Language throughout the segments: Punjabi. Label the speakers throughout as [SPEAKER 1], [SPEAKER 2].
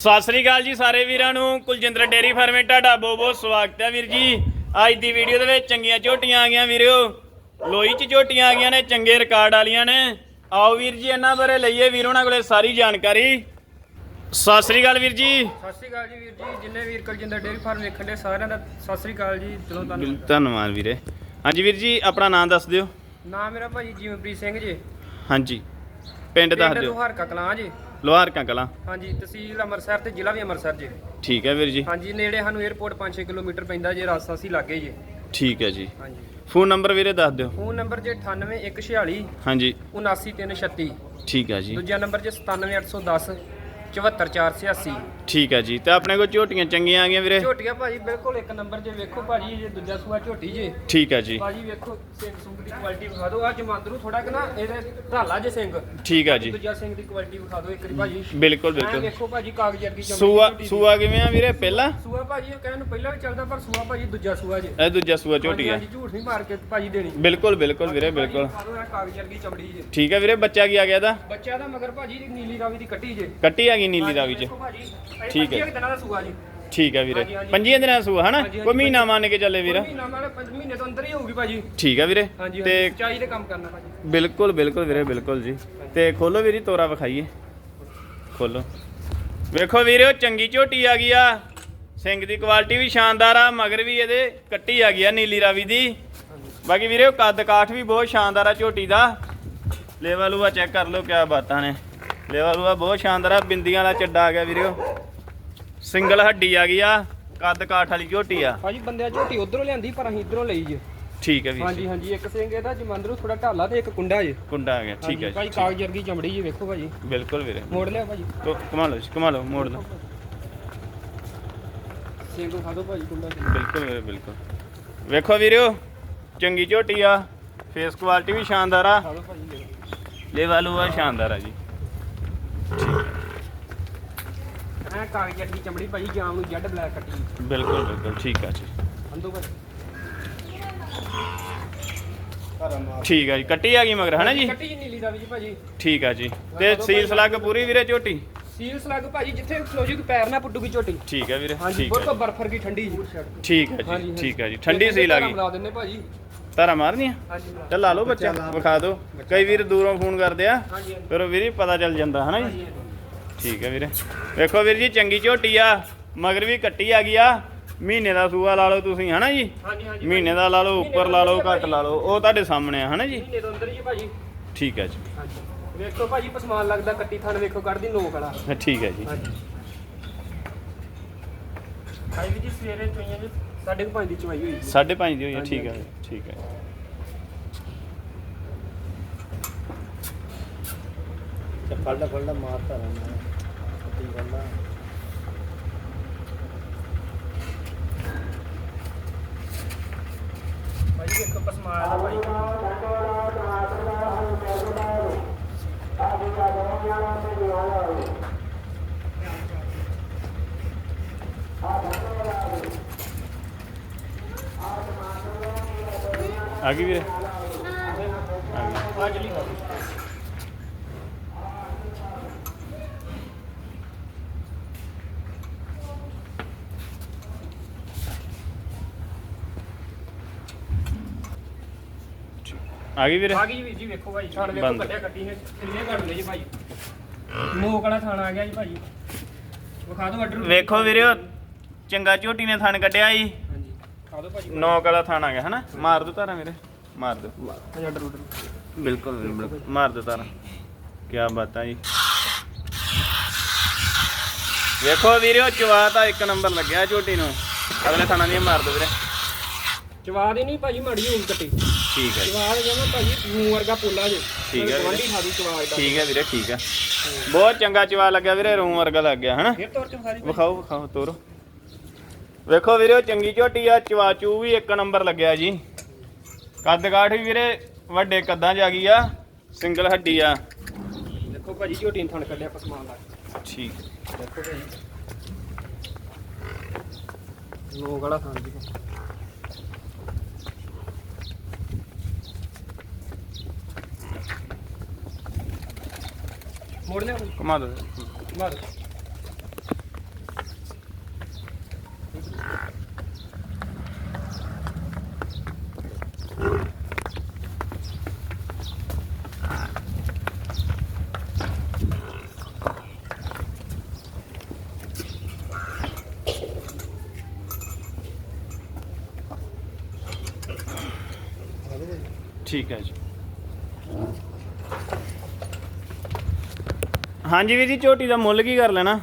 [SPEAKER 1] ਸਤਿ ਸ੍ਰੀ ਅਕਾਲ ਜੀ ਸਾਰੇ ਵੀਰਾਂ ਨੂੰ। ਕੁਲਜਿੰਦਰ ਡੇਰੀ ਫਾਰਮੇ ਤੁਹਾਡਾ ਬਹੁਤ ਬਹੁਤ ਸਵਾਗਤ ਹੈ ਵੀਰ ਜੀ। ਅੱਜ ਦੀ ਵੀਡੀਓ ਦੇ ਵਿੱਚ ਚੰਗੀਆਂ ਝੋਟੀਆਂ ਆ ਗਈਆਂ ਵੀਰਿਓ ਲੋਈ ਚ ਝੋਟੀਆਂ ਆ ਗਈਆਂ ਨੇ ਚੰਗੇ ਰਿਕਾਰਡ ਵਾਲੀਆਂ ਨੇ। ਆਓ ਵੀਰ ਜੀ ਇਹਨਾਂ ਬਾਰੇ ਲਈਏ ਵੀਰ ਉਹਨਾਂ ਕੋਲੇ ਸਾਰੀ ਜਾਣਕਾਰੀ। ਸਤਿ ਸ੍ਰੀ ਅਕਾਲ ਵੀਰ ਜੀ।
[SPEAKER 2] ਸਤਿ ਸ਼੍ਰੀ ਅਕਾਲ ਜੀ ਵੀਰ ਜੀ ਜਿੰਨੇ ਵੀਰ ਕੁਲਜਿੰਦਰ ਡੇਅਰੀ ਫਾਰਮ ਵੇਖਣ ਦੇ ਸਾਰਿਆਂ ਦਾ ਸਤਿ ਸ਼੍ਰੀ ਅਕਾਲ ਜੀ ਦਿਲੋਂ ਧੰਨਵਾਦ
[SPEAKER 1] ਧੰਨਵਾਦ ਵੀਰੇ। ਹਾਂਜੀ ਵੀਰ ਜੀ ਆਪਣਾ ਨਾਮ ਦੱਸ ਦਿਓ।
[SPEAKER 2] ਨਾਮ ਮੇਰਾ ਭਾਜੀ ਜੀਵਨਪ੍ਰੀਤ ਸਿੰਘ ਜੀ।
[SPEAKER 1] ਹਾਂਜੀ। ਪਿੰਡ ਦੱਸ ਦਿਓ।
[SPEAKER 2] ਕਲਾਂ ਜੀ।
[SPEAKER 1] ਲੋਹਾਰ ਕਲਾਂ?
[SPEAKER 2] ਹਾਂਜੀ ਤਹਿਸੀਲ ਅੰਮ੍ਰਿਤਸਰ ਤੇ ਜ਼ਿਲ੍ਹਾ ਵੀ ਅੰਮ੍ਰਿਤਸਰ ਜੀ।
[SPEAKER 1] ਠੀਕ ਹੈ ਵੀਰ ਜੀ।
[SPEAKER 2] ਹਾਂਜੀ ਨੇੜੇ ਸਾਨੂੰ 에어ਪੋਰਟ 5-6 ਕਿਲੋਮੀਟਰ ਪੈਂਦਾ ਜੇ ਰਾਸਤਾ ਸੀ ਲਾਗੇ ਜੀ।
[SPEAKER 1] ਠੀਕ ਹੈ ਜੀ।
[SPEAKER 2] ਹਾਂਜੀ।
[SPEAKER 1] ਫੋਨ ਨੰਬਰ ਵੀਰੇ ਦੱਸ ਦਿਓ।
[SPEAKER 2] ਫੋਨ ਨੰਬਰ ਜੇ 98146
[SPEAKER 1] ਹਾਂਜੀ।
[SPEAKER 2] 79336
[SPEAKER 1] ਠੀਕ ਹੈ ਜੀ।
[SPEAKER 2] ਦੂਜਾ ਨੰਬਰ ਜੇ 97810 74486
[SPEAKER 1] ਠੀਕ ਹੈ ਜੀ ਤੇ ਆਪਣੇ ਕੋਲ ਝੋਟੀਆਂ ਚੰਗੀਆਂ ਆ ਗਈਆਂ ਵੀਰੇ?
[SPEAKER 2] ਝੋਟੀਆਂ ਭਾਜੀ ਬਿਲਕੁਲ ਇੱਕ ਨੰਬਰ ਜੇ ਵੇਖੋ ਭਾਜੀ ਇਹ ਦੂਜਾ ਸੂਆ ਝੋਟੀ ਜੇ।
[SPEAKER 1] ਠੀਕ ਹੈ ਜੀ।
[SPEAKER 2] ਭਾਜੀ ਵੇਖੋ ਸਿੰਘ ਸੁੰਗ ਦੀ ਕੁਆਲਿਟੀ ਵਿਖਾ ਦਿਓ। ਅੱਜ ਮੰਦਰੂ ਥੋੜਾ ਕਿ ਨਾ ਇਹਦੇ ਢਾਲਾ ਜੇ ਸਿੰਘ।
[SPEAKER 1] ਠੀਕ ਹੈ ਜੀ।
[SPEAKER 2] ਦੂਜਾ ਸਿੰਘ ਦੀ ਕੁਆਲਿਟੀ ਵਿਖਾ ਦਿਓ ਇੱਕ ਵਾਰੀ ਭਾਜੀ।
[SPEAKER 1] ਬਿਲਕੁਲ ਬਿਲਕੁਲ।
[SPEAKER 2] ਵੇਖੋ ਭਾਜੀ ਕਾਗਜ਼ ਵਰਗੀ ਚਮੜੀ
[SPEAKER 1] ਸੂਆ
[SPEAKER 2] ਝੋਟੀ ਦੀ।
[SPEAKER 1] ਸੂਆ ਕਿਵੇਂ ਆ ਵੀਰੇ ਪਹਿਲਾ?
[SPEAKER 2] ਸੂਆ ਭਾਜੀ ਇਹ ਕਹਿਣ ਨੂੰ ਪਹਿਲਾਂ ਵੀ ਚੱਲਦਾ ਪਰ ਸੂਆ ਭਾਜੀ ਦੂਜਾ ਸੂਆ ਜੇ।
[SPEAKER 1] ਇਹ ਦੂਜਾ ਸੂਆ ਝੋਟੀ ਆ।
[SPEAKER 2] ਹਾਂਜੀ, ਝੂਠ ਨਹੀਂ ਮਾਰ ਕੇ ਭਾਜੀ ਦੇਣੀ।
[SPEAKER 1] ਬਿਲਕੁਲ ਬਿਲਕੁਲ ਵੀਰੇ ਬਿਲਕੁਲ।
[SPEAKER 2] ਵਿਖਾ ਦਿਓ, ਐਂ ਕਾਗਜ਼ ਵਰਗੀ ਚਮੜੀ ਜੇ।
[SPEAKER 1] ਠੀਕ ਹੈ ਵੀਰੇ ਬੱਚਾ ਕੀ ਆ ਗਿਆ ਦਾ
[SPEAKER 2] ਬੱਚਾ ਦਾ ਮਗਰ ਭਾਜੀ ਨੀਲੀ ਰਾਵੀ ਦੀ ਕੱਟੀ ਜੇ।
[SPEAKER 1] ਕੱਟੀ ਆ ਗਈ ਨੀਲੀ ਰਾਵੀ ਚ? ਠੀਕ ਹੈ।
[SPEAKER 2] ਪੰਜੀਆਂ ਕੁ ਦਿਨਾਂ ਦਾ ਸੂਆ ਜੀ।
[SPEAKER 1] ਠੀਕ ਹੈ ਵੀਰੇ। ਪੰਜੀਆਂ ਦਿਨਾਂ ਦਾ ਸੂਆ ਹਨਾ? ਕੋਈ ਮਹੀਨਾ ਮੰਨ ਕੇ ਚੱਲੇ ਵੀਰ।
[SPEAKER 2] ਮਹੀਨਾ ਮਾਰੇ 5 ਮਹੀਨੇ ਤੋਂ ਅੰਦਰ ਹੀ ਹੋਊਗੀ ਭਾਜੀ।
[SPEAKER 1] ਠੀਕ ਹੈ ਵੀਰੇ। ਤੇ
[SPEAKER 2] ਹਾਂਜੀ ਚਾਹੀਦੇ ਕੰਮ ਕਰਨਾ ਭਾਜੀ।
[SPEAKER 1] ਬਿਲਕੁਲ ਬਿਲਕੁਲ ਵੀਰੇ ਬਿਲਕੁਲ ਜੀ। ਤੇ ਖੋਲੋ ਵੀਰੀ ਤੋਰਾ ਵਿਖਾਈਏ। ਖੋਲੋ। ਵੇਖੋ ਵੀਰੇ ਉਹ ਚੰਗੀ ਝੋਟੀ ਆ ਗਈ ਆ। ਸਿੰਘ ਦੀ ਕੁਆਲਿਟੀ ਵੀ ਸ਼ਾਨਦਾਰ ਆ ਮਗਰ ਵੀ ਇਹਦੇ ਕੱਟੀ ਆ ਗਈ ਆ ਨੀਲੀ ਰਾਵੀ ਦੀ। ਬਾਕੀ ਵੀਰੇ ਉਹ ਕੱਦ ਕਾਠ ਵੀ ਬਹੁਤ ਸ਼ਾਨਦਾਰ ਆ ਝੋਟੀ ਦਾ। ਲੈਵਲ ਉਹ ਚੈੱਕ ਕਰ ਲਓ ਕਿਆ ਬਾਤਾਂ ਨੇ। ਲੈਵਲ ਉਹ ਬਹੁਤ ਸ਼ਾਨਦਾਰ ਆ ਬਿੰਦੀਆਂ ਵਾਲਾ ਚੱਡਾ ਆ ਗਿਆ ਵੀਰੇ। ਉਹ ਸਿੰਗਲ ਹੱਡੀ ਆ ਗਈ ਆ ਕੱਦ ਕਾਠ ਵਾਲੀ ਝੋਟੀ ਆ।
[SPEAKER 2] ਭਾਜੀ ਬੰਦਿਆ ਝੋਟੀ ਉਧਰੋਂ ਲਿਆਂਦੀ ਪਰ ਅਸੀਂ ਇਧਰੋਂ ਲਈ ਜੇ।
[SPEAKER 1] ਠੀਕ ਹੈ ਵੀਰ
[SPEAKER 2] ਹਾਂਜੀ
[SPEAKER 1] ਜੀ।
[SPEAKER 2] ਹਾਂਜੀ ਇੱਕ ਸਿੰਘ ਇਹਦਾ ਜਮੰਦਰੂ ਥੋੜਾ ਢਾਲਾ ਤੇ ਇੱਕ ਕੁੰਡਾ ਜੇ।
[SPEAKER 1] ਕੁੰਡਾ ਆ ਗਿਆ ਠੀਕ ਹੈ
[SPEAKER 2] ਭਾਈ ਕਾਗਜ਼ ਵਰਗੀ ਚਮੜੀ ਜੀ ਵੇਖੋ ਭਾਜੀ
[SPEAKER 1] ਬਿਲਕੁਲ ਵੀਰੇ।
[SPEAKER 2] ਮੋੜ ਲਿਆ ਭਾਜੀ
[SPEAKER 1] ਕਮਾ ਲਓ ਜੀ, ਕਮਾ ਲਓ ਮੋੜ ਲਓ
[SPEAKER 2] ਸਿੰਘ ਖਾ ਦੋ ਭਾਜੀ ਕੁੰਡਾ
[SPEAKER 1] ਬਿਲਕੁਲ ਵੀਰੇ ਬਿਲਕੁਲ। ਵੇਖੋ ਵੀਰਿਓ ਚੰਗੀ ਝੋਟੀ ਆ ਫੇਸ ਕੁਆਲਿਟੀ ਵੀ ਸ਼ਾਨਦਾਰ ਆ। ਲੈਵਲ ਉਹ ਸ਼ਾਨਦਾਰ ਆ ਜੀ।
[SPEAKER 2] ਐ ਕਾਗਜ਼ ਵਰਗੀ ਚਮੜੀ ਭਾਜੀ ਜਾਮ ਨੂੰ ਜੈਡ ਬਲੈਕ ਕੱਟੀ।
[SPEAKER 1] ਬਿਲਕੁਲ ਬਿਲਕੁਲ ਠੀਕ ਆ ਜੀ।
[SPEAKER 2] ਅੰਦੋ ਭਾਜੀ
[SPEAKER 1] ਠੀਕ ਆ ਜੀ ਕੱਟੀ ਆ ਗਈ ਮਗਰ ਹਨਾ ਜੀ?
[SPEAKER 2] ਕੱਟੀ ਨੀਲੀ ਦਾ ਵੀ ਜੀ ਭਾਜੀ।
[SPEAKER 1] ਠੀਕ ਆ ਜੀ। ਤੇ ਸੀਲ ਸਲੱਗ ਪੂਰੀ ਵੀਰੇ ਝੋਟੀ?
[SPEAKER 2] ਸੀਲ ਸਲੱਗ ਭਾਜੀ ਜਿੱਥੇ ਖਲੋਜੂ ਕਿ ਪੈਰ ਨਾ ਪੁੱਟੂਗੀ ਝੋਟੀ।
[SPEAKER 1] ਠੀਕ ਆ ਵੀਰੇ
[SPEAKER 2] ਹਾਂਜੀ
[SPEAKER 1] ਠੀਕ
[SPEAKER 2] ਬਹੁਤ ਬਰਫਰ ਕੀ ਠੰਡੀ ਜੀ।
[SPEAKER 1] ਠੀਕ ਆ ਜੀ ਠੀਕ ਆ ਜੀ ਠੰਡੀ ਸੀਲ ਆ ਗਈ।
[SPEAKER 2] ਬੁਲਾ ਦਿੰਨੇ ਭਾਜੀ।
[SPEAKER 1] ਤਾਰਾ ਮਾਰਨੀ ਆ
[SPEAKER 2] ਹਾਂਜੀ।
[SPEAKER 1] ਚੱਲ ਲਾ ਲਓ ਬੱਚਾ ਵਿਖਾ ਦਿਓ। ਕਈ ਵੀਰ ਦੂਰੋਂ ਫੋਨ ਕਰਦੇ ਆ।
[SPEAKER 2] ਹਾਂਜੀ ਹਾਂਜੀ।
[SPEAKER 1] ਫਿਰ ਵੀਰੇ ਪਤਾ ਚੱਲ ਜਾਂਦਾ ਹਨਾ ਜੀ। ਠੀਕ ਹੈ ਵੀਰੇ। ਵੇਖੋ ਵੀਰ ਜੀ ਚੰਗੀ ਝੋਟੀ ਆ ਮਗਰ ਵੀ ਕੱਟੀ ਆ ਗਈ ਆ। ਮਹੀਨੇ ਦਾ ਸੂਆ ਲਾ ਲਓ ਤੁਸੀਂ ਹਨਾ ਜੀ? ਮਹੀਨੇ ਦਾ ਲਾ ਲਓ ਉੱਪਰ ਲਾ ਲਓ ਘੱਟ ਲਾ ਲਓ ਉਹ ਤੁਹਾਡੇ ਸਾਹਮਣੇ ਆ ਹਨਾ ਜੀ?
[SPEAKER 2] ਮਹੀਨੇ ਤੋਂ ਅੰਦਰ ਜੀ ਭਾਜੀ।
[SPEAKER 1] ਠੀਕ ਹੈ ਜੀ।
[SPEAKER 2] ਵੇਖੋ ਭਾਜੀ ਪਸਮਾਨ ਲੱਗਦਾ ਕੱਟੀ ਥਣ ਵੇਖੋ ਕੱਢਦੀ ਨੋਕ ਵਾਲਾ।
[SPEAKER 1] ਹਾਂ, ਠੀਕ ਹੈ ਜੀ।
[SPEAKER 2] ਭਾਈ ਵੀ ਜੀ ਸਵੇਰੇ ਚੋਈਆਂ ਜੀ ਸਾਢੇ ਕੁ ਪੰਜ ਦੀ ਚਵਾਈ ਹੋਈ ਸੀ।
[SPEAKER 1] ਸਾਢੇ ਪੰਜ ਦੀ ਹੋਈ ਹੈ ਠੀਕ ਹੈ। ਠੀਕ ਹੈ
[SPEAKER 3] ਫਲਦਾ ਫਲਦਾ ਮਾਰਤਾ ਰਹਿਣਾ ਪੱਤੀ ਫਲਦਾ
[SPEAKER 2] ਭਾਈ ਵੇਖੋ ਪਸਮਾਨ ਦਾ ਭਾਈ
[SPEAKER 1] ਆ ਗਈ ਵੀਰੇ ਆ ਗਈ
[SPEAKER 2] ਆ ਜਲੀ ਖਾ
[SPEAKER 1] ਆ ਗਈ ਵੀਰੇ?
[SPEAKER 2] ਆ ਗਈ ਵੀਰ ਜੀ ਵੇਖੋ ਭਾਈ। ਛਾਣ ਵੇਖੋ
[SPEAKER 1] ਬੰਦ।
[SPEAKER 2] ਕੱਢਿਆ ਕੱਟੀ ਨੇ ਕਿੰਨੇ ਕੱਢ ਲਏ ਜੀ ਭਾਈ। ਨੋਕ ਵਾਲਾ ਥਾਣਾ ਆ ਗਿਆ ਜੀ ਭਾਈ। ਵਿਖਾ ਦਿਓ ਆਰਡਰ
[SPEAKER 1] ਵੇਖੋ ਵੀਰੇ ਚੰਗਾ ਝੋਟੀ ਨੇ ਥਣ ਕੱਢਿਆ ਜੀ।
[SPEAKER 2] ਹਾਂਜੀ। ਖਾ ਦਿਓ ਭਾਜੀ
[SPEAKER 1] ਨੌਕ ਵਾਲਾ ਥਣ ਆ ਗਿਆ ਹਨਾ? ਮਾਰ ਦੋ ਤਾਰਾ ਵੀਰੇ। ਮਾਰ ਦੋ
[SPEAKER 2] ਹਾਂਜੀ ਆਰਡਰ ਆਰਡਰ
[SPEAKER 1] ਬਿਲਕੁਲ ਬਿਲਕੁਲ। ਮਾਰ ਦੋ ਤਾਰਾ। ਕੀ ਬਾਤਾਂ ਜੀ। ਵੇਖੋ ਵੀਰਿਓ ਚਵਾ ਤਾਂ ਇੱਕ ਨੰਬਰ ਲੱਗਿਆ ਝੋਟੀ ਨੂੰ। ਅਗਲੇ ਥਾਣਾ ਦੀ ਮਾਰ ਦੋ ਵੀਰੇ।
[SPEAKER 2] ਜਵਾਦ ਹੀ ਨਹੀਂ ਭਾਜੀ ਮਾੜੀ ਹੋਊ ਕੱਟੀ।
[SPEAKER 1] ਠੀਕ ਹੈ ਜੀ।
[SPEAKER 2] ਜਵਾਦ ਜਮਾ ਭਾਜੀ ਮੂੰਹ ਵਰਗਾ ਪੋਲਾ ਜੇ।
[SPEAKER 1] ਠੀਕ ਹੈ ਵੀਰੇ।
[SPEAKER 2] ਗਵਾਂਢੀ ਦਾ।
[SPEAKER 1] ਠੀਕ ਹੈ ਵੀਰੇ ਠੀਕ ਹੈ। ਬਹੁਤ ਚੰਗਾ ਚਵਾ ਲੱਗਿਆ ਵੀਰੇ ਰੂਮ ਵਰਗਾ ਲੱਗ ਗਿਆ ਹਨਾ?
[SPEAKER 2] ਫਿਰ ਤੋਰ ਚ।
[SPEAKER 1] ਵਿਖਾਓ ਵਿਖਾਓ ਤੋਰੋ। ਵੇਖੋ ਵੀਰੇ ਚੰਗੀ ਝੋਟੀ ਆ ਚਵਾਚੂ ਵੀ ਇੱਕ ਨੰਬਰ ਲੱਗਿਆ ਜੀ। ਕੱਦ ਕਾਠ ਵੀ ਵੀਰੇ ਵੱਡੇ ਕੱਦਾਂ 'ਚ ਆ ਗਈ ਆ ਸਿੰਗਲ ਹੱਡੀ ਆ।
[SPEAKER 2] ਦੇਖੋ ਭਾਜੀ ਝੋਟੀ ਨੂੰ ਥਣ ਕੱਢਿਆ ਪਸਮਾਨ ਦਾ
[SPEAKER 1] ਠੀਕ।
[SPEAKER 2] ਦੇਖੋ ਭਾਜੀ। ਲੋਕ ਵਾਲਾ ਥਣ ਜੀ। Morne.
[SPEAKER 1] Comadă. Comadă. ঠিক ਹਾਂਜੀ ਵੀਰ ਜੀ ਝੋਟੀ ਦਾ ਮੁੱਲ ਕੀ ਕਰ ਲੈਣਾ?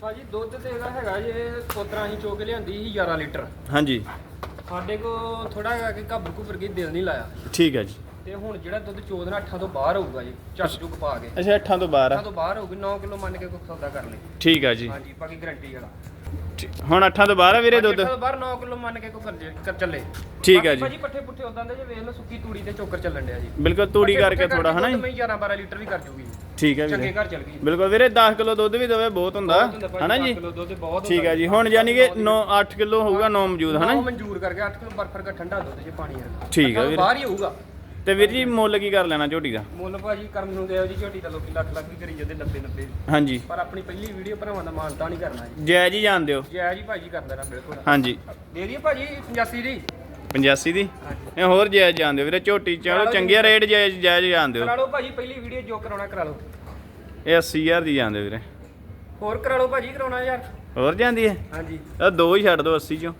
[SPEAKER 2] ਭਾਜੀ ਦੁੱਧ ਤੇ ਇਹਦਾ ਹੈਗਾ ਜੇ ਕੋਤਰਾ ਅਸੀਂ ਚੋਕ ਲਿਆਂਦੀ ਸੀ 11 ਲੀਟਰ।
[SPEAKER 1] ਹਾਂਜੀ।
[SPEAKER 2] ਸਾਡੇ ਕੋ ਥੋੜਾ ਹੈਗਾ ਕਿ ਘੱਬਰ ਘੁੱਬਰ ਕੀ ਦਿਲ ਨਹੀਂ ਲਾਇਆ।
[SPEAKER 1] ਠੀਕ ਹੈ ਜੀ।
[SPEAKER 2] ਤੇ ਹੁਣ ਜਿਹੜਾ ਦੁੱਧ ਚੋਦਨਾ 8 ਤੋਂ ਬਾਹਰ ਹੋਊਗਾ ਜੀ ਝੱਟ ਝੁਕ ਪਾ ਕੇ।
[SPEAKER 1] ਅੱਛਾ 8 ਤੋਂ 12
[SPEAKER 2] 8 ਤੋਂ ਬਾਹਰ ਹੋਊਗੀ 9 ਕਿਲੋ ਮੰਨ ਕੇ ਕੋਈ ਸੌਦਾ ਕਰ ਲਈ
[SPEAKER 1] ਠੀਕ ਹੈ ਜੀ।
[SPEAKER 2] ਹਾਂਜੀ ਬਾਕੀ ਗਰੰਟੀ ਵਾਲਾ।
[SPEAKER 1] ਹੁਣ 8 ਤੋਂ 12 ਵੀਰੇ ਦੁੱਧ?
[SPEAKER 2] 8 ਤੋਂ ਬਾਹਰ 9 ਕਿਲੋ ਮੰਨ ਕੇ ਕੋਈ ਕਰ ਜੇ- ਕਰ ਚੱਲੇ।
[SPEAKER 1] ਠੀਕ ਹੈ ਜੀ।
[SPEAKER 2] ਭਾਜੀ ਪੱਠੇ ਪੁੱਠੇ ਉਦਾਂ ਦੇ ਜੇ ਵੇਖ ਲਓ ਸੁੱਕੀ ਤੂੜੀ ਤੇ ਚੋਕਰ ਚੱਲਣ ਡਿਆ ਜੀ।
[SPEAKER 1] ਬਿਲਕੁਲ ਤੂੜੀ ਕਰਕੇ ਥੋੜਾ ਹਨਾ ਜੀ?
[SPEAKER 2] ਮੈਂ 11 12 ਲੀਟਰ ਵੀ ਕਰ ਜੂਗੀ।
[SPEAKER 1] ਠੀਕ ਹੈ
[SPEAKER 2] ਚੰਗੇ
[SPEAKER 1] ਵੀਰੇ
[SPEAKER 2] ਘਰ ਚੱਲ ਗਈ।
[SPEAKER 1] ਬਿਲਕੁਲ ਵੀਰੇ 10 ਕਿਲੋ ਦੁੱਧ ਵੀ ਦੇਵੇ ਬਹੁਤ ਹੁੰਦਾ ਹਨਾ ਜੀ?
[SPEAKER 2] ਕਿਲੋ ਦੁੱਧ ਬਹੁਤ
[SPEAKER 1] ਠੀਕ ਹੈ ਜੀ। ਹੁਣ ਯਾਨੀ ਕਿ 9 8 ਕਿਲੋ ਹੋਊਗਾ 9 ਮੌਜੂਦ ਹਨਾ ਜੀ?
[SPEAKER 2] ਮਨਜ਼ੂਰ ਕਰਕੇ 8 ਕਿਲੋ ਬਰਫਰ ਦਾ ਠੰਡਾ ਦੁੱਧ ਜੇ ਪਾਣੀ ਵਰਗਾ
[SPEAKER 1] ਠੀਕ
[SPEAKER 2] ਤੋਂ
[SPEAKER 1] ਵੀਰੇ।
[SPEAKER 2] ਬਾਹਰ ਹੀ ਹੋਊਗਾ।
[SPEAKER 1] ਤੇ ਵੀਰ ਜੀ ਮੁੱਲ ਕੀ ਕਰ ਲੈਣਾ ਝੋਟੀ ਦਾ?
[SPEAKER 2] ਮੁੱਲ ਭਾਜੀ ਕਰਮ ਨੂੰ ਦਿਓ ਜੀ ਝੋਟੀ ਦਾ ਲੋਕੀ ਲੱਖ ਲੱਖ ਵੀ ਕਰੀ ਜਾਂਦੇ 90 90
[SPEAKER 1] ਹਾਂਜੀ।
[SPEAKER 2] ਪਰ ਆਪਣੀ ਪਹਿਲੀ ਵੀਡੀਓ ਭਰਾਵਾਂ ਦਾ ਮਾਨਤਾ ਨਹੀਂ ਕਰਨਾ ਜੀ।
[SPEAKER 1] ਜੈ ਜੀ ਜਾਣ ਦਿਓ।
[SPEAKER 2] ਜੈ ਜੀ ਭਾਜੀ ਕਰ ਦੇਣਾ ਬਿਲਕੁਲ।
[SPEAKER 1] ਹਾਂਜੀ।
[SPEAKER 2] ਦੇ ਦਈਏ ਭਾਜੀ 85 ਦੀ?
[SPEAKER 1] 85 ਦੀ?
[SPEAKER 2] ਹਾਂਜੀ।
[SPEAKER 1] ਇਹ ਹੋਰ ਜੈ ਜਾਣ ਦਿਓ ਵੀਰੇ ਝੋਟੀ ਚਲੋ ਚੰਗੀਆ ਰੇਟ ਜੈ ਜੈ ਜਾਣ ਦਿਓ।
[SPEAKER 2] ਕਰਾ ਲਓ ਭਾਜੀ ਪਹਿਲੀ ਵੀਡੀਓ ਜੋ ਕਰਾਉਣਾ ਕਰਾ ਲਓ।
[SPEAKER 1] ਇਹ 80000 ਦੀ ਜਾਂਦੇ ਵੀਰੇ।
[SPEAKER 2] ਹੋਰ ਕਰਾ ਲਓ ਭਾਜੀ ਕਰਾਉਣਾ ਯਾਰ
[SPEAKER 1] ਹੋਰ ਜਾਂਦੀ ਹੈ?
[SPEAKER 2] ਹਾਂਜੀ।
[SPEAKER 1] ਆ ਦੋ ਹੀ ਛੱਡ ਦਿਓ 80 ਚੋਂ।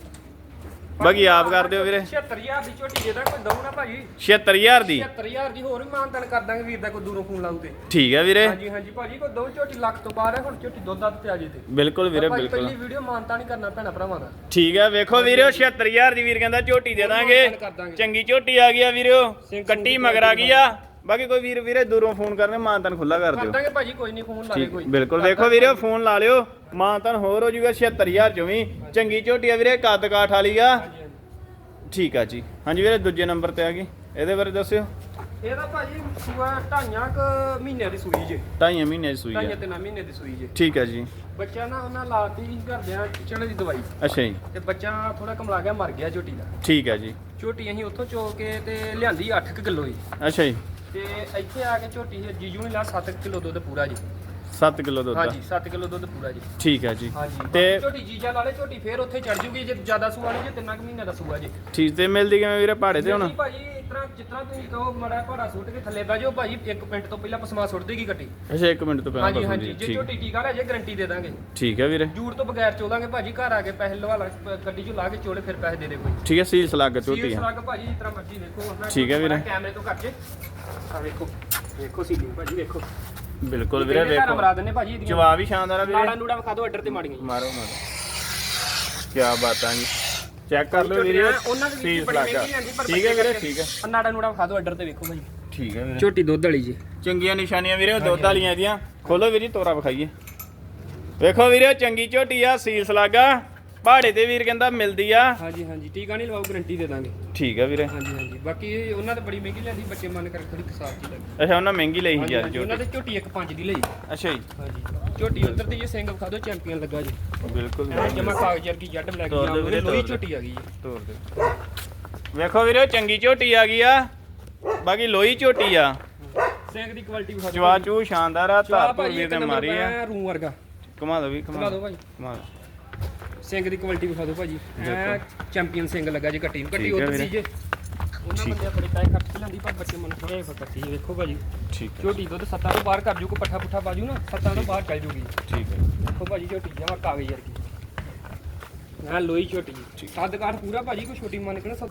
[SPEAKER 1] ਬਾਕੀ ਆਪ ਕਰ ਦਿਓ ਵੀਰੇ।
[SPEAKER 2] 76000 ਦੀ ਝੋਟੀ ਦੇ ਦਾਂ ਕੋਈ ਦਊ ਨਾ ਭਾਜੀ।
[SPEAKER 1] 76000 ਦੀ?
[SPEAKER 2] 76000 ਦੀ ਹੋਰ ਵੀ ਮਾਨਤਨ ਕਰ ਦਾਂਗੇ ਵੀਰ ਦਾ ਕੋਈ ਦੂਰੋਂ ਫੋਨ ਲਾਊ ਤੇ।
[SPEAKER 1] ਠੀਕ ਹੈ ਵੀਰੇ।
[SPEAKER 2] ਹਾਂਜੀ ਹਾਂਜੀ ਭਾਜੀ ਕੋਈ ਦੋ ਝੋਟੀ ਲੱਖ ਤੋਂ ਬਾਹਰ ਹੈ ਹੁਣ ਝੋਟੀ ਦੁੱਧ ਦੱਧ ਤੇ ਆ ਜੇ ਤੇ।
[SPEAKER 1] ਬਿਲਕੁਲ ਵੀਰੇ ਬਿਲਕੁਲ।
[SPEAKER 2] ਪਹਿਲੀ ਵੀਡੀਓ ਮਾਨਤਾ ਨਹੀਂ ਕਰਨਾ ਭੈਣਾ ਭਰਾਵਾਂ ਦਾ।
[SPEAKER 1] ਠੀਕ ਹੈ ਵੇਖੋ ਵੀਰੇ 76000 ਦੀ ਵੀਰ ਕਹਿੰਦਾ ਝੋਟੀ ਦੇ ਦਾਂਗੇ। ਚੰਗੀ ਝੋਟੀ ਆ ਗਈ ਆ ਵੀਰੋ ਕੱਟੀ ਮਗਰ ਆ ਗਈ ਆ। ਬਾਕੀ ਕੋਈ ਵੀਰ ਵੀਰੇ ਦੂਰੋਂ ਫੋਨ ਕਰਨੇ ਮਾਨਤਨ ਖੁੱਲਾ ਕਰ
[SPEAKER 2] ਕਰ
[SPEAKER 1] ਦਿਓ।
[SPEAKER 2] ਦਾਂਗੇ ਭਾਜੀ ਕੋਈ ਨਹੀਂ ਫੋਨ ਲਾ ਦੇ
[SPEAKER 1] ਠੀਕ
[SPEAKER 2] ਕੋਈ
[SPEAKER 1] ਬਿਲਕੁਲ। ਵੇਖੋ ਵੀਰੇ ਫੋਨ ਲਾ ਲਿਓ। ਮਾਨਤਨ ਹੋਰ ਹੋ ਜੂਗਾ 76000 ਚੋਂ ਵੀ ਚੰਗੀ ਝੋਟੀ ਆ ਵੀਰੇ ਕੱਦ ਕਾਠ ਵਾਲੀ ਆ। ਠੀਕ ਆ ਜੀ। ਹਾਂਜੀ ਵੀਰੇ ਦੂਜੇ ਨੰਬਰ ਤੇ ਆ ਗਈ। ਇਹਦੇ ਬਾਰੇ ਦੱਸਿਓ।
[SPEAKER 2] ਇਹਦਾ ਭਾਜੀ ਸੂਆ ਢਾਈਆਂ ਕ ਮਹੀਨਿਆਂ ਦੀ ਸੂਈ ਜੇ।
[SPEAKER 1] ਢਾਈਆਂ ਮਹੀਨੇ ਦੀ ਸੂਈ
[SPEAKER 2] ਢਾਈਆਂ
[SPEAKER 1] ਆ।
[SPEAKER 2] ਤੇ ਨਾ ਮਹੀਨੇ ਦੀ ਸੂਈ ਜੇ।
[SPEAKER 1] ਠੀਕ ਆ ਜੀ।
[SPEAKER 2] ਬੱਚਾ ਨਾ ਉਹਨਾਂ ਲਾਤੀ ਘਰਦਿਆਂ ਚਣੇ ਦੀ ਦਵਾਈ।
[SPEAKER 1] ਅੱਛਾ ਜੀ।
[SPEAKER 2] ਤੇ ਬੱਚਾ ਥੋੜਾ ਕਮਲਾ ਗਿਆ ਮਰ ਗਿਆ ਝੋਟੀ ਦਾ।
[SPEAKER 1] ਠੀਕ ਆ ਜੀ।
[SPEAKER 2] ਝੋਟੀ ਅਸੀਂ ਉੱਥੋਂ ਚੋ ਕੇ ਤੇ ਲਿਆਂਦੀ 8 ਕਿਲੋ ਹੀ
[SPEAKER 1] ਅੱਛਾ ਜੀ।
[SPEAKER 2] ਤੇ ਇੱਥੇ ਆ ਕੇ ਝੋਟੀ ਜੀਜੂ ਨੇ ਲਾ 7 ਕਿਲੋ ਦੁੱਧ ਪੂਰਾ ਜੀ।
[SPEAKER 1] 7 ਕਿਲੋ ਦੁੱਧ
[SPEAKER 2] ਹਾਂਜੀ
[SPEAKER 1] ਦਾ
[SPEAKER 2] 7 ਕਿਲੋ ਦੁੱਧ ਪੂਰਾ ਜੀ।
[SPEAKER 1] ਠੀਕ ਆ ਜੀ।
[SPEAKER 2] ਹਾਂਜੀ
[SPEAKER 1] ਤੇ
[SPEAKER 2] ਬਾਕੀ ਝੋਟੀ ਜੀਜਾ ਲਾ ਲੇ ਝੋਟੀ ਫੇਰ ਉੱਥੇ ਚੜ ਜੂਗੀ ਜੇ ਜ਼ਿਆਦਾ ਸੂਆ ਨਹੀਂ ਜੇ ਤਿੰਨਾਂ ਕੁ ਮਹੀਨਿਆਂ ਦਾ ਸੂਆ ਜੀ।
[SPEAKER 1] ਠੀਕ ਤੇ ਮਿਲਦੀ ਕਿਵੇਂ ਵੀਰੇ ਪਹਾੜੇ ਤੇ ਹੁਣ?
[SPEAKER 2] ਨਹੀਂ ਭਾਜੀ ਜਿਸ ਤਰ੍ਹਾਂ ਤੁਸੀਂ ਕਹੋ ਮੜਾ ਭਾੜਾ ਸੁੱਟ ਕੇ ਥੱਲੇ ਬਹਿ ਜਾਓ ਭਾਜੀ 1 ਮਿੰਟ ਤੋਂ ਪਹਿਲਾਂ ਪਸਮਾ ਸੁੱਟ ਦੇਗੀ ਗੱਟੀ
[SPEAKER 1] ਅੱਛਾ 1 ਮਿੰਟ ਤੋਂ ਪਹਿਲਾਂ
[SPEAKER 2] ਹਾਂਜੀ ਹਾਂਜੀ
[SPEAKER 1] ਜੀ
[SPEAKER 2] ਜੇ
[SPEAKER 1] ਠੀਕ।
[SPEAKER 2] ਝੋਟੀ ਟੀਕਾ ਲੈ ਜੇ ਗਾਰੰਟੀ ਦੇ ਦਾਂਗੇ।
[SPEAKER 1] ਠੀਕ ਹੈ ਵੀਰੇ।
[SPEAKER 2] ਜੂੜ ਤੋਂ ਬਗੈਰ ਚੋਲਾਂਗੇ ਭਾਜੀ ਘਰ ਆ ਕੇ ਪੈਸੇ ਲਵਾ ਲਾ ਗੱਡੀ ਚੋਂ ਲਾ ਕੇ ਚੋਲੇ ਫਿਰ ਪੈਸੇ ਦੇ ਦੇ ਕੋਈ।
[SPEAKER 1] ਠੀਕ ਹੈ ਸੀਲ ਸਲੱਗ ਝੋਟੀ
[SPEAKER 2] ਸੀਲ
[SPEAKER 1] ਆ
[SPEAKER 2] ਸਲੱਗ ਭਾਜੀ ਤਰ੍ਹਾਂ ਮਰਜ਼ੀ ਦੇਖੋ ਮੈਂ
[SPEAKER 1] ਠੀਕ ਹੈ ਵੀਰੇ।
[SPEAKER 2] ਕੈਮਰੇ ਤੋਂ ਕੱਟ ਕੇ ਆ ਵੇਖੋ ਵੇਖੋ ਸੀਲਿੰਗ ਭਾਜੀ ਵੇਖੋ।
[SPEAKER 1] ਬਿਲਕੁਲ ਵੀਰੇ
[SPEAKER 2] ਘਰ
[SPEAKER 1] ਵੇਖੋ।
[SPEAKER 2] ਮਰਾ ਦਿੰਨੇ ਭਾਜੀ ਇਹਦੀਆਂ?
[SPEAKER 1] ਜਵਾਬ ਹੀ ਸ਼ਾਨਦਾਰ ਆ
[SPEAKER 2] ਨਾੜਾ
[SPEAKER 1] ਵੀਰੇ
[SPEAKER 2] ਨੂੜਾ ਵਿਖਾ ਦਿਓ ਆਰਡਰ ਤੇ ਮਾੜੀਆਂ ਜੀ
[SPEAKER 1] ਮਾਰੋ ਮਾਰੋ। ਕੀ ਬਾਤਾਂ ਜੀ। ਚੈੱਕ ਕਰ ਲਓ ਵੀਰੇ।
[SPEAKER 2] ਉਹਨਾਂ ਦੇ
[SPEAKER 1] ਸੀਲ
[SPEAKER 2] ਵਿੱਚ ਬੜੀ ਮਹਿੰਗੀ ਆਂਦੀ ਪਰ
[SPEAKER 1] ਠੀਕ ਹੈ ਵੀਰੇ ਠੀਕ ਹੈ।
[SPEAKER 2] ਨਾੜਾ ਨੂੜਾ ਵਿਖਾ ਦਿਓ ਆਰਡਰ ਤੇ ਵੇਖੋ ਭਾਜੀ।
[SPEAKER 1] ਠੀਕ ਹੈ ਵੀਰੇ।
[SPEAKER 2] ਝੋਟੀ ਦੁੱਧ ਵਾਲੀ ਜੀ।
[SPEAKER 1] ਚੰਗੀਆਂ ਨਿਸ਼ਾਨੀਆਂ ਵੀਰੇ ਉਹ ਦੁੱਧ ਵਾਲੀਆਂ ਇਹਦੀਆਂ। ਖੋਲੋ ਵੀਰੇ ਤੋਰਾ ਵਿਖਾਈਏ। ਵੇਖੋ ਵੀਰੇ ਚੰਗੀ ਝੋਟੀ ਆ ਸੀਲ ਸਲਾਗਾ। ਪਹਾੜੇ ਤੇ ਵੀਰ ਕਹਿੰਦਾ ਮਿਲਦੀ ਆ।
[SPEAKER 2] ਹਾਂਜੀ ਹਾਂਜੀ ਟੀਕਾ ਨਹੀਂ ਲਵਾਓ ਗਾਰੰਟੀ ਦੇ ਦਾਂਗੇ।
[SPEAKER 1] ਠੀਕ ਹੈ ਵੀਰੇ।
[SPEAKER 2] ਹਾਂਜੀ ਹਾਂਜੀ ਬਾਕੀ ਉਹਨਾਂ ਤੇ ਬੜੀ ਮਹਿੰਗੀ ਲੈਂਦੀ ਬੱਚੇ ਮਨ ਕਰ ਥੋੜੀ ਕਸਾਰ ਦੀ ਲੱਗੀ।
[SPEAKER 1] ਅੱਛਾ ਉਹਨਾਂ ਮਹਿੰਗੀ ਲਈ ਸੀ ਯਾਰ
[SPEAKER 2] ਹਾਂਜੀ, ਉਹਨਾਂ
[SPEAKER 1] ਝੋਟੀ।
[SPEAKER 2] ਦੇ ਝੋਟੀ ਇੱਕ ਪੰਜ ਦੀ ਲਈ।
[SPEAKER 1] ਅੱਛਾ ਜੀ।
[SPEAKER 2] ਹਾਂਜੀ ਝੋਟੀ ਉਧਰ ਦੀ ਜੇ ਸਿੰਘ ਵਿਖਾ ਦਿਓ ਚੈਂਪੀਅਨ ਲੱਗਾ ਜੀ।
[SPEAKER 1] ਬਿਲਕੁਲ।
[SPEAKER 2] ਜਮਾ ਕਾਗਜ਼ ਵਰਗੀ ਜੱਟ ਬਲੈਕ
[SPEAKER 1] ਤੋਰ ਦਿਓ ਵੀਰੇ,
[SPEAKER 2] ਜੀ ਲੋਹੀ
[SPEAKER 1] ਤੋਰ ਦਿਓ।
[SPEAKER 2] ਝੋਟੀ ਆ ਗਈ ਜੀ।
[SPEAKER 1] ਤੋਰ ਦੇ। ਵੇਖੋ ਵੀਰੇ ਚੰਗੀ ਝੋਟੀ ਆ ਗਈ ਆ। ਬਾਕੀ ਲੋਈ ਝੋਟੀ ਆ।
[SPEAKER 2] ਸਿੰਘ ਦੀ ਕੁਆਲਿਟੀ ਵਿਖਾ ਦਿਓ
[SPEAKER 1] ਚੂ ਸ਼ਾਨਦਾਰ ਆ
[SPEAKER 2] ਚਾਹ
[SPEAKER 1] ਧਾਰ
[SPEAKER 2] ਭਾਜੀ
[SPEAKER 1] ਵੀਰ
[SPEAKER 2] ਇੱਕ
[SPEAKER 1] ਤੇ
[SPEAKER 2] ਨੰਬਰ
[SPEAKER 1] ਮਾਰੀ ਆ।
[SPEAKER 2] ਐ ਰੂਮ ਵਰਗਾ।
[SPEAKER 1] ਘੁਮਾ ਦੋ ਵੀ ਘੁਮਾ
[SPEAKER 2] ਦਿਓ।
[SPEAKER 1] ਘੁਮਾ ਦਿਓ।
[SPEAKER 2] ਸਿੰਘ ਦੀ ਕੁਆਲਿਟੀ ਵਿਖਾ ਦਿਓ ਭਾਜੀ। ਐ ਚੈਂਪੀਅਨ ਸਿੰਘ ਲੱਗਾ ਜੀ ਕੱਟੀ ਨੂੰ ਕੱਟੀ ਉਧਰ। ਸੀ ਜੇ ਉਹਨਾਂ ਬੰਦੇ ਆਪਣੇ ਪੈਸੇ ਖਰਚ ਕੇ ਲੈਂਦੀ ਪਰ ਬੱਚੇ ਮਨ ਥੋੜਾ ਜਿਹਾ ਕੱਟੀ ਜੀ ਵੇਖੋ ਭਾਜੀ।
[SPEAKER 1] ਠੀਕ ਹੈ।
[SPEAKER 2] ਝੋਟੀ ਦੁੱਧ ਸੱਤਾਂ ਤੋਂ ਬਾਹਰ ਕਰ ਜੂ ਕੋ ਪੱਠਾ ਪੁੱਠਾ ਬਾਜੂ ਨਾ ਸੱਤਾਂ ਤੋਂ ਬਾਹਰ ਚੱਲ ਜੂਗੀ।
[SPEAKER 1] ਠੀਕ ਹੈ।
[SPEAKER 2] ਦੇਖੋ ਭਾਜੀ ਝੋਟੀ ਜਮਾ ਕਾਗਜ਼ ਵਰਗੀ ਹਾਂ ਲੋਈ ਝੋਟੀ। ਕੱਦ ਕਾਠ ਪੂਰਾ ਭਾਜੀ ਕੋਈ ਛੋਟੀ ਮੰਨ ਕੇ ਨਾ ਸਭ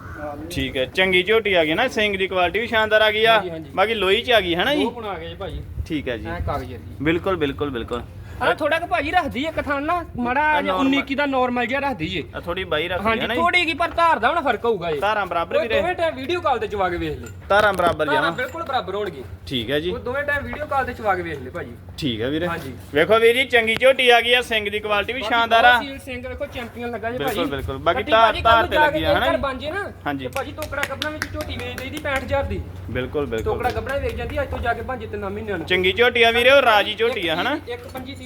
[SPEAKER 1] ਠੀਕ ਹੈ ਚੰਗੀ ਝੋਟੀ ਆ ਗਈ ਨਾ ਸਿੰਘ ਦੀ ਕੁਆਲਿਟੀ ਵੀ ਸ਼ਾਨਦਾਰ ਆ ਗਈ ਆ। ਬਾਕੀ ਲੋਈ ਚ ਆ ਗਈ ਹੈ ਨਾ ਜੀ?
[SPEAKER 2] ਉਹ ਬਣਾ ਗਏ ਭਾਜੀ।
[SPEAKER 1] ਠੀਕ ਹੈ ਜੀ। ਬਿਲਕੁਲ ਬਿਲਕੁਲ ਬਿਲਕੁਲ।
[SPEAKER 2] ਆ ਥੋੜਾ ਕੁ ਭਾਜੀ ਰੱਖਦੀ ਦਈਏ ਕਥਾਨ ਨਾ ਮਾੜਾ ਜਿਹਾ 19 ਕੀ ਦਾ ਨਾਰਮਲ ਜਿਹਾ ਰੱਖ
[SPEAKER 1] ਦਈਏ ਥੋੜੀ ਬਾਈ ਰੱਖ
[SPEAKER 2] ਹਾਂਜੀ ਥੋੜੀ ਕੀ ਪਰ ਧਾਰ ਦਾ ਹੁਣ ਫ਼ਰਕ ਹੋਊਗਾ ਜੀ
[SPEAKER 1] ਧਾਰਾਂ ਬਰਾਬਰ ਵੀਰੇ।
[SPEAKER 2] ਦੋਵੇਂ ਟਾਈਮ ਵੀਡੀਓ ਕਾਲ ਤੇ ਚਵਾ ਕੇ ਵੇਖ ਲੈ।
[SPEAKER 1] ਧਾਰਾਂ ਬਰਾਬਰ ਜਾਵਾਂ
[SPEAKER 2] ਬਿਲਕੁਲ ਬਰਾਬਰ ਹੋਣਗੇ
[SPEAKER 1] ਠੀਕ ਹੈ ਜੀ।
[SPEAKER 2] ਉਹ ਦੋਵੇਂ ਟਾਈਮ ਵੀਡੀਓ ਕਾਲ ਤੇ ਚਵਾ ਕੇ ਵੇਖ ਲੈ ਭਾਜੀ।
[SPEAKER 1] ਠੀਕ ਹੈ ਵੀਰੇ।
[SPEAKER 2] ਹਾਂਜੀ।
[SPEAKER 1] ਵੇਖੋ ਵੀਰ ਜੀ ਚੰਗੀ ਝੋਟੀ ਆ ਗਈ ਆ ਸਿੰਘ ਦੀ ਕੁਆਲਿਟੀ ਵੀ ਸ਼ਾਨਦਾਰ ਆ।
[SPEAKER 2] ਸਿੰਘ ਵੇਖੋ ਚੈਂਪੀਅਨ ਲੱਗਾ ਜੀ ਭਾਜੀ।
[SPEAKER 1] ਬਿਲਕੁਲ। ਬਿਲਕੁਲ
[SPEAKER 2] ਬਾਕੀ
[SPEAKER 1] ਧਾਰ ਧਾਰ ਤੇ ਲੱਗੀ ਆ ਹਨਾ ਹਾਂਜੀ।
[SPEAKER 2] ਭਾਜੀ ਟੋਕੜਾ ਕੱਪੜਾ ਵਿੱਚ ਝੋਟੀ ਵੇਚ ਦਈਦੀ 65000 ਦੀ।
[SPEAKER 1] ਬਿਲਕੁਲ ਬਿਲਕੁਲ।
[SPEAKER 2] ਟੋਕੜਾ ਕੱਪੜਾ ਵੇਚ ਜਾਂਦੀ ਅੱਜ ਤੋਂ ਜਾ ਕੇ ਭਾਜੀ ਤਿੰਨ 9 ਮਹੀਨਿਆਂ ਨੂੰ
[SPEAKER 1] ਚੰਗੀ ਝੋਟੀ ਆ ਵੀਰੇ ਉਹ ਰਾਜੀ ਝੋਟੀ ਆ ਹਨਾ? 1.25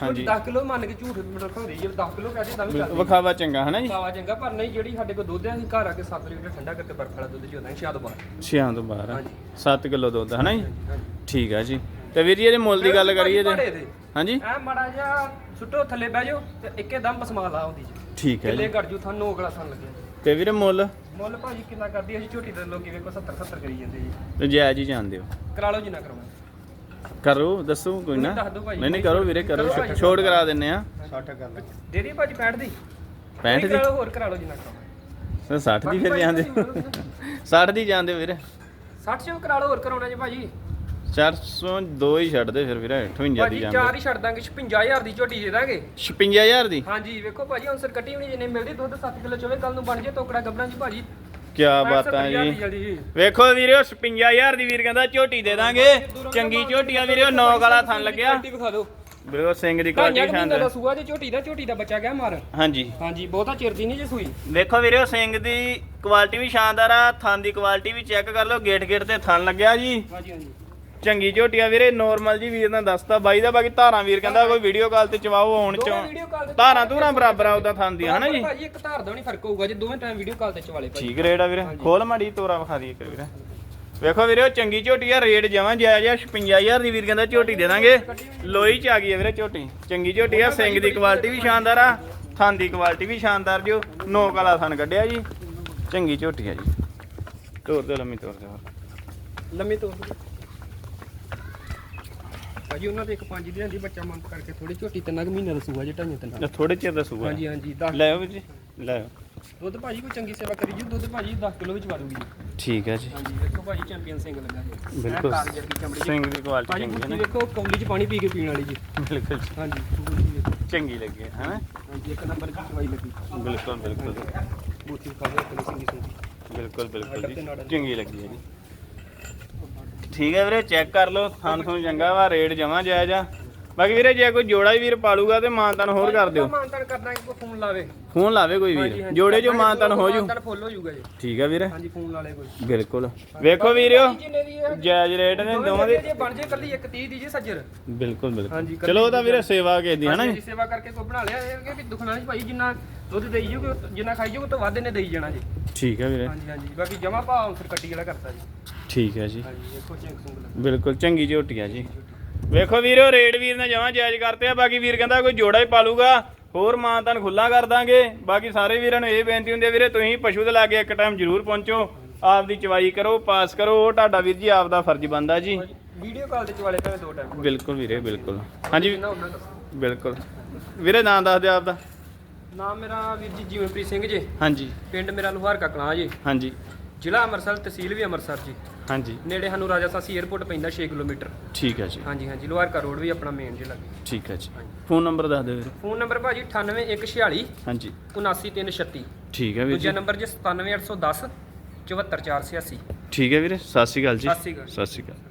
[SPEAKER 2] ਹਾਂਜੀ। 10 ਕਿਲੋ ਮੰਨ ਕੇ ਝੂਠ ਰੱਖਾਉਂਦੇ ਜੇ 10 ਕਿਲੋ ਕਹਦੇ ਤਾਂ ਵੀ ਚੱਲਦੀ
[SPEAKER 1] ਵਿਖਾਵਾ ਚੰਗਾ ਹਨਾ ਜੀ?
[SPEAKER 2] ਪਾਵਾ ਚੰਗਾ ਪਰ ਨਹੀਂ ਜਿਹੜੀ ਸਾਡੇ ਕੋਲ ਦੁੱਧ ਹੈ ਅਸੀਂ ਘਰ ਆ ਕੇ 7 ਲੀਟਰ ਠੰਡਾ ਕਰਕੇ ਬਰਫ ਵਾਲਾ ਦੁੱਧ ਚੋਦਾਂ ਸ਼ਾਇਦ ਬਾਹਰ
[SPEAKER 1] ਛਿਆਂ ਤੋਂ ਬਾਹਰ
[SPEAKER 2] ਹਾਂਜੀ।
[SPEAKER 1] 7 ਕਿਲੋ ਦੁੱਧ ਹਨਾ ਜੀ? ਠੀਕ ਹੈ ਜੀ। ਤੇ ਵੀਰ ਜੀ ਇਹਦੇ ਮੁੱਲ ਦੀ ਗੱਲ ਕਰੀਏ ਤੇ ਹਾਂਜੀ?
[SPEAKER 2] ਐ ਮਾੜਾ ਜਿਹਾ ਸੁੱਟੋ ਥੱਲੇ ਬਹਿ ਜਾਓ ਤੇ ਇੱਕੇ ਦਮ ਪਸਮਾ ਲਾ ਆਉਂਦੀ ਜੀ
[SPEAKER 1] ਠੀਕ ਹੈ
[SPEAKER 2] ਕਿੱਲੇ
[SPEAKER 1] ਜੀ।
[SPEAKER 2] ਘੜ ਜੂ ਤੁਹਾਨੂੰ ਅਗਲਾ ਸਨ ਲੱਗਿਆ।
[SPEAKER 1] ਤੇ ਵੀਰੇ ਮੁੱਲ?
[SPEAKER 2] ਮੁੱਲ ਭਾਜੀ ਕਿੰਨਾ ਕਰਦੀ ਅਸੀਂ ਝੋਟੀ ਦੇ ਲੋਕੀ ਵੇਖੋ 70 70 ਕਰੀ ਜਾਂਦੇ ਜੀ।
[SPEAKER 1] ਤੇ ਜਾਇਜ਼ ਹੀ ਜਾਣਦੇ ਹੋ।
[SPEAKER 2] ਕਰਾ ਲਓ ਜਿੰਨਾ ਕਰਵਾਉਣਾ
[SPEAKER 1] ਕਰੋ ਦੱਸੋ ਕੋਈ ਨਾ।
[SPEAKER 2] ਤੁਸੀਂ ਦੱਸ ਦਿਓ ਭਾਈ।
[SPEAKER 1] ਨਹੀਂ ਨਹੀਂ ਕਰੋ ਵੀਰੇ ਕਰੋ।
[SPEAKER 2] ਕਰੋ ਭਾਈ।
[SPEAKER 1] ਛੋੜ ਕਰਾ ਦਿੰਨੇ ਆ
[SPEAKER 3] 60 ਕਰ ਲੈ
[SPEAKER 2] ਦੇ ਦੀ ਭਾਜੀ 65 ਦੀ।
[SPEAKER 1] 65 ਦੀ?
[SPEAKER 2] ਕਰਾ ਲਓ ਹੋਰ ਕਰਾ ਲਓ ਜਿੰਨਾ ਕਰਵਾਉਣਾ
[SPEAKER 1] ਸਰ 60 ਦੀ ਫਿਰ ਜਾਂਦੇ। 60 ਦੀ ਜਾਂਦੇ ਵੀਰੇ।
[SPEAKER 2] 60 ਚੋਂ ਕਰਾ ਲਓ ਹੋਰ ਕਰਾਉਣਾ ਜੀ ਭਾਜੀ।
[SPEAKER 1] 402 ਹੀ ਛੱਡ ਦੇ ਫਿਰ ਵੀਰੇ 58 ਦੀ
[SPEAKER 2] ਭਾਜੀ
[SPEAKER 1] ਜਾਂਦੇ।
[SPEAKER 2] ਚਾਰ ਹੀ ਛੱਡ ਦਾਂਗੇ 55000 ਦੀ ਝੋਟੀ ਦੇ ਦਾਂਗੇ।
[SPEAKER 1] 56000 ਦੀ?
[SPEAKER 2] ਹਾਂਜੀ ਵੇਖੋ ਭਾਜੀ ਹੁਣ ਸਰ ਕੱਟੀ ਵੀ ਨਹੀਂ ਜਿੰਨੇ ਮਿਲਦੀ ਦੁੱਧ 7 ਕਿਲੋ ਚੋਵੇ ਕੱਲ ਨੂੰ ਬਣ ਜੇ ਤੋਕੜਾ ਗੱਬਰਾਂ ਜੀ ਭਾਜੀ।
[SPEAKER 1] ਕੀ ਬਾਤਾਂ ਜੀ? ਵੇਖੋ ਵੀਰੇ 55000 ਦੀ ਵੀਰ ਕਹਿੰਦਾ ਝੋਟੀ ਦੇ ਦਾਂਗੇ। ਚੰਗੀ ਝੋਟੀਆਂ ਵੀਰੇ ਉਹ ਨੌ ਵਾਲਾ ਥਣ ਲੱਗਿਆ।
[SPEAKER 2] ਕੁਆਲਿਟੀ ਵਿਖਾ ਦਿਓ।
[SPEAKER 1] ਵੀਰੇ ਉਹ ਸਿੰਘ ਦੀ ਕੁਆਲਿਟੀ
[SPEAKER 2] ਮਹੀਨਾ ਦਾ
[SPEAKER 1] ਸ਼ਾਨਦਾਰ।
[SPEAKER 2] ਸੂਆ ਜੇ ਝੋਟੀ ਦਾ ਝੋਟੀ ਦਾ ਬੱਚਾ ਗਿਆ ਮਾਰ।
[SPEAKER 1] ਹਾਂਜੀ।
[SPEAKER 2] ਹਾਂਜੀ ਬਹੁਤਾ ਚਿਰ ਦੀ ਨਹੀਂ ਜੇ ਸੂਈ।
[SPEAKER 1] ਵੇਖੋ ਵੀਰੇ ਸਿੰਘ ਦੀ ਕੁਆਲਿਟੀ ਵੀ ਸ਼ਾਨਦਾਰ ਆ ਥਣ ਦੀ ਕੁਆਲਿਟੀ ਵੀ ਚੈੱਕ ਕਰ ਲਓ ਗੇਟ ਗੇਟ ਤੇ ਥਣ ਲੱਗਿਆ ਜੀ।
[SPEAKER 2] ਹਾਂਜੀ ਹਾਂਜੀ।
[SPEAKER 1] ਚੰਗੀ ਝੋਟੀਆਂ ਵੀਰੇ ਨੋਰਮਲ ਜੀ ਵੀਰ ਨੇ ਦੱਸਤਾ ਬਾਈ ਦਾ ਬਾਕੀ ਧਾਰਾਂ ਵੀਰ ਕਹਿੰਦਾ ਕੋਈ ਵੀਡੀਓ ਕਾਲ ਤੇ ਚਵਾਓ ਆਉਣ ਚੋਂ।
[SPEAKER 2] ਦੋਵੇਂ ਕਾਲ ਤੇ
[SPEAKER 1] ਧਾਰਾਂ ਧੂਰਾਂ ਬਰਾਬਰ ਆ ਉਹਦਾ ਥਣ ਦੀਆਂ ਹਨਾ ਜੀ?
[SPEAKER 2] ਭਾਜੀ ਇੱਕ ਧਾਰ ਦਾ ਨਹੀਂ ਫ਼ਰਕ ਹੋਊਗਾ ਜੇ ਦੋਵੇਂ ਟਾਈਮ ਵੀਡੀਓ ਕਾਲ ਤੇ ਚਵਾਲੇ ਭਾਜੀ।
[SPEAKER 1] ਠੀਕ ਰੇਟ ਆ ਵੀਰੇ। ਖੋਲ ਮਾੜੀ ਤੋਰਾ ਵਿਖਾ ਦਈਏ ਇੱਕ ਵੀਰੇ ਵੇਖੋ ਵੀਰੇ ਉਹ ਚੰਗੀ ਝੋਟੀ ਆ ਰੇਟ ਜਮਾਂ ਜਾਇਜ਼ ਆ 56000 ਦੀ ਵੀਰ ਕਹਿੰਦਾ ਝੋਟੀ ਦੇ ਦਾਂਗੇ। ਲੋਈ ਚ ਆ ਗਈ ਆ ਵੀਰੇ ਝੋਟੀ। ਚੰਗੀ ਝੋਟੀ ਆ ਸਿੰਘ ਦੀ ਕੁਆਲਿਟੀ ਵੀ ਸ਼ਾਨਦਾਰ ਆ ਥਣ ਦੀ ਕੁਆਲਿਟੀ ਵੀ ਸ਼ਾਨਦਾਰ ਜੋ ਨੋਕ ਵਾਲਾ ਥਣ ਕੱਢਿਆ ਜੀ। ਚੰਗੀ ਝੋਟੀ ਆ ਜੀ। ਤੋਰ ਦੇ ਲੰਮੀ ਤੋਰ ਦੇ ਹੋਰ
[SPEAKER 2] ਲੰਮੀ ਤੋਂ ਭਾਜੀ ਉਹਨਾਂ ਦੇ ਇੱਕ ਪੰਜ ਦੀ ਹੁੰਦੀ ਬੱਚਾ ਮੰਗ ਕਰਕੇ ਥੋੜੀ ਝੋਟੀ ਤਿੰਨਾਂ ਕੁ ਮਹੀਨੇ ਦਾ ਸੂਆ ਜੇ ਢਾਈਆਂ ਤਿੰਨਾਂ
[SPEAKER 1] ਥੋੜੇ ਚਿਰ ਦਾ ਸੂਆ।
[SPEAKER 2] ਹਾਂਜੀ ਹਾਂਜੀ 10
[SPEAKER 1] ਲੈ ਆਓ ਜੀ ਲੈ ਆਓ।
[SPEAKER 2] ਦੁੱਧ ਭਾਜੀ ਕੋਈ ਚੰਗੀ ਸੇਵਾ ਕਰੀ ਜੀ ਦੁੱਧ ਭਾਜੀ 10 ਕਿਲੋ ਵਿੱਚ ਵਾਦੂਗੀ ਜੀ
[SPEAKER 1] ਠੀਕ ਹੈ ਜੀ।
[SPEAKER 2] ਹਾਂਜੀ ਵੇਖੋ ਭਾਜੀ ਚੈਂਪੀਅਨ ਸਿੰਘ ਲੱਗਾ ਜੀ
[SPEAKER 1] ਬਿਲਕੁਲ।
[SPEAKER 2] ਦੀ
[SPEAKER 1] ਸਿੰਘ ਦੀ ਕੁਆਲਿਟੀ
[SPEAKER 2] ਭਾਜੀ
[SPEAKER 1] ਚੰਗੀ ਹੈ ਨਾ।
[SPEAKER 2] ਵੇਖੋ ਕੌਲੀ 'ਚ ਪਾਣੀ ਪੀ ਕੇ ਪੀਣ ਵਾਲੀ ਜੀ।
[SPEAKER 1] ਬਿਲਕੁਲ ਜੀ।
[SPEAKER 2] ਹਾਂਜੀ ਵੇਖੋ।
[SPEAKER 1] ਚੰਗੀ ਲੱਗੀ ਹੈ ਹੈਨਾ?
[SPEAKER 2] ਹਾਂਜੀ ਇੱਕ ਨੰਬਰ ਦੀ ਚਵਾਈ ਲੱਗੀ।
[SPEAKER 1] ਬਿਲਕੁਲ ਬਿਲਕੁਲ।
[SPEAKER 2] ਬੂਥੀ ਖਾ ਕੇ ਕਲੀ ਸਿੰਘੀ ਸਿੰਘੀ
[SPEAKER 1] ਬਿਲਕੁਲ ਬਿਲਕੁਲ ਜੀ। ਚੰਗੀ ਲੱਗੀ ਹੈ ਜੀ। ਠੀਕ ਹੈ ਵੀਰੇ ਚੈੱਕ ਕਰ ਲਓ ਥਾਨ ਤੁਹਾਨੂੰ ਚੰਗਾ ਵਾ ਰੇਟ ਜਮਾ ਜਾਇਜ਼ ਆ। ਬਾਕੀ ਵੀਰੇ ਜੇ ਕੋਈ ਜੋੜਾ ਹੀ ਵੀਰ ਪਾਲੂਗਾ ਤੇ ਮਾਨਤਨ ਹੋਰ ਕਰ ਦਿਓ।
[SPEAKER 2] ਮਾਨਤਨ ਕਰਦਾ ਕੋਈ ਫੋਨ ਲਾਵੇ।
[SPEAKER 1] ਫੋਨ ਲਾਵੇ ਕੋਈ ਵੀਰ। ਜੋੜੇ ਜੋ ਮਾਨਤਨ ਹੋ ਜੂ।
[SPEAKER 2] ਮਾਨਤਨ ਫੁੱਲ ਹੋ ਜਾਊਗਾ ਜੀ।
[SPEAKER 1] ਠੀਕ ਹੈ ਵੀਰੇ।
[SPEAKER 2] ਹਾਂਜੀ ਫੋਨ ਲਾ ਲੇ ਕੋਈ।
[SPEAKER 1] ਬਿਲਕੁਲ। ਵੇਖੋ ਵੀਰਿਓ ਜਾਇਜ਼ ਰੇਟ ਨੇ ਦੋਵਾਂ ਦੇ
[SPEAKER 2] ਜੇ ਬਣ ਜੇ ਕੱਲੀ ਇੱਕ 30 ਦੀ ਜੇ ਸੱਜਰ।
[SPEAKER 1] ਬਿਲਕੁਲ ਬਿਲਕੁਲ। ਚਲੋ ਉਹ ਤਾਂ ਵੀਰੇ ਸੇਵਾ ਕੇ ਦੀ ਹਨਾ ਜੀ?
[SPEAKER 2] ਸੇਵਾ ਕਰਕੇ ਕੋਈ ਬਣਾ ਲਿਆ ਇਹ ਕਿ ਦੁਖਣਾ ਨਹੀਂ ਭਾਈ ਜਿੰਨਾ ਦੁੱਧ ਦੇਈ ਜੂਗੇ ਜਿੰਨਾ ਖਾਈ ਜੂਗੇ ਤੋਂ ਵੱਧ ਇਹਨੇ ਦੇਈ ਜਾਣਾ ਜੀ।
[SPEAKER 1] ਠੀਕ ਹੈ ਵੀਰੇ।
[SPEAKER 2] ਹਾਂਜੀ ਹਾਂਜੀ। ਬਾਕੀ ਜਮਾ ਭਾਅ ਫਿਰ ਕੱਟੀ ਵਾਲਾ ਕਰਤਾ ਜੀ।
[SPEAKER 1] ਠੀਕ ਹੈ ਜੀ।
[SPEAKER 2] ਹਾਂਜੀ
[SPEAKER 1] ਬਿਲਕੁਲ ਚੰਗੀ ਝੋਟੀ ਆ ਜੀ। ਵੇਖੋ ਵੀਰੋ ਰੇਟ ਵੀਰ ਨੇ ਜਮਾਂ ਜਾਇਜ਼ ਕਰਤੇ ਆ ਬਾਕੀ ਵੀਰ ਕਹਿੰਦਾ ਕੋਈ ਜੋੜਾ ਹੀ ਪਾਲੂਗਾ ਹੋਰ ਮਾਂ ਤਨ ਖੁੱਲਾ ਕਰ ਦਾਂਗੇ। ਬਾਕੀ ਸਾਰੇ ਵੀਰਾਂ ਨੂੰ ਇਹ ਬੇਨਤੀ ਹੁੰਦੀ ਹੈ ਵੀਰੇ ਤੁਸੀਂ ਪਸ਼ੂ ਦੇ ਲਾਗੇ ਇੱਕ ਟਾਈਮ ਜ਼ਰੂਰ ਪਹੁੰਚੋ। ਆਪ ਦੀ ਚਵਾਈ ਕਰੋ ਪਾਸ ਕਰੋ ਉਹ ਤੁਹਾਡਾ ਵੀਰ ਜੀ ਆਪ ਦਾ ਫਰਜ਼ ਬੰਦਾ ਜੀ।
[SPEAKER 2] ਵੀਡੀਓ ਕਾਲ ਤੇ ਚਵਾਲੇ ਭਾਵੇਂ ਦੋ ਟਾਈਮ
[SPEAKER 1] ਬਿਲਕੁਲ ਵੀਰੇ ਬਿਲਕੁਲ। ਹਾਂਜੀ।
[SPEAKER 2] ਉਹਨਾਂ ਦੱਸੋ।
[SPEAKER 1] ਬਿਲਕੁਲ। ਵੀਰੇ ਨਾਂ ਦੱਸ ਦਿਓ ਆਪ ਦਾ
[SPEAKER 2] ਨਾਮ ਮੇਰਾ ਵੀਰ ਜੀ ਜੀਵਨਪ੍ਰੀਤ ਸਿੰਘ ਜੀ।
[SPEAKER 1] ਹਾਂਜੀ।
[SPEAKER 2] ਪਿੰਡ ਮੇਰਾ ਲੁਹਾਰ ਕਕਲਾਂ ਜੀ।
[SPEAKER 1] ਹਾਂਜੀ।
[SPEAKER 2] ਜ਼ਿਲ੍ਹਾ ਅੰਮ੍ਰਿਤਸਰ ਤਹਿਸੀਲ ਵੀ ਅੰਮ੍ਰਿਤਸਰ ਜੀ।
[SPEAKER 1] ਹਾਂਜੀ।
[SPEAKER 2] ਨੇੜੇ ਸਾਨੂੰ ਰਾਜਾ ਸਾਸੀ 에ਅਰਪੋਰਟ ਪੈਂਦਾ 6 ਕਿਲੋਮੀਟਰ।
[SPEAKER 1] ਠੀਕ ਹੈ ਜੀ।
[SPEAKER 2] ਹਾਂਜੀ ਹਾਂਜੀ ਲੁਹਾਰ ਕਾ ਰੋਡ ਵੀ ਆਪਣਾ ਮੇਨ ਜ਼ਿਲ੍ਹਾ
[SPEAKER 1] ਠੀਕ ਹੈ ਜੀ। ਫੋਨ ਨੰਬਰ ਦੱਸ ਦਿਓ ਵੀਰੇ।
[SPEAKER 2] ਫੋਨ ਨੰਬਰ ਭਾਜੀ 98146
[SPEAKER 1] ਹਾਂਜੀ।
[SPEAKER 2] 79336
[SPEAKER 1] ਠੀਕ ਹੈ ਵੀਰ
[SPEAKER 2] ਦੂਜਾ
[SPEAKER 1] ਜੀ
[SPEAKER 2] ਨੰਬਰ ਜੀ 97810 74486
[SPEAKER 1] ਠੀਕ ਹੈ ਵੀਰੇ ਸਤਿ ਸ਼੍ਰੀ ਅਕਾਲ ਜੀ।
[SPEAKER 2] ਸਤਿ ਸ਼੍ਰੀ ਅਕਾਲ।
[SPEAKER 1] ਸਤਿ ਸ਼੍ਰੀ ਅਕਾਲ।